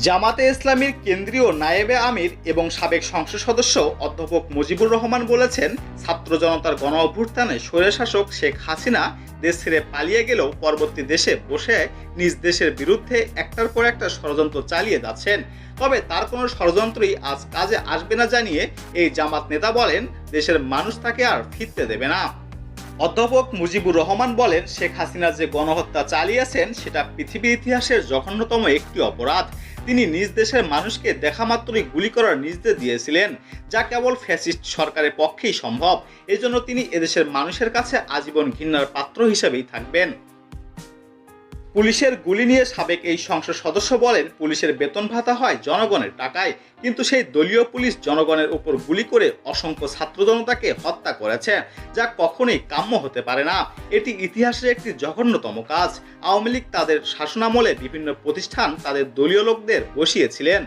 জামাতে ইসলামীর কেন্দ্রীয় নায়েবে আমির এবং সাবেক সংসদ সদস্য অধ্যাপক মুজিবুর রহমান বলেছেন, ছাত্র জনতার গণ অভ্যুত্থানে স্বৈরশাসক শেখ হাসিনা দেশ ছেড়ে পালিয়ে গেলেও পরবর্তী দেশে বসে নিজ দেশের বিরুদ্ধে একটার পর একটা ষড়যন্ত্র চালিয়ে যাচ্ছেন। তবে তার কোনো ষড়যন্ত্রই আজ কাজে আসবে না জানিয়ে এই জামাত নেতা বলেন, দেশের মানুষ তাকে আর ফিরতে দেবে না। অধ্যাপক মুজিবুর রহমান বলেন, শেখ হাসিনা যে গণহত্যা চালিয়েছেন, সেটা পৃথিবীর ইতিহাসের জঘন্যতম একটি অপরাধ। তিনি নিজ দেশের মানুষকে দেখা মাত্রই গুলি করার নির্দেশ দিয়েছিলেন, যা কেবল ফ্যাসিস্ট সরকারের পক্ষেই সম্ভব। এজন্য তিনি এদেশের মানুষের কাছে আজীবন ঘৃণার পাত্র হিসেবেই থাকবেন। পুলিশের গুলি নিয়ে সাবেক এই সংসদ সদস্য বলেন, পুলিশের বেতন ভাতা হয় জনগণের টাকায়, কিন্তু সেই দলীয় পুলিশ জনগণের উপর গুলি করে অসংখ্য ছাত্র জনতাকে হত্যা করেছে, যা কখনোই কাম্য হতে পারে না। এটি ইতিহাসের একটি জঘন্যতম কাজ। আওয়ামী লীগ তাদের শাসনামলে বিভিন্ন প্রতিষ্ঠান তাদের দলীয় লোকদের বসিয়েছিলেন।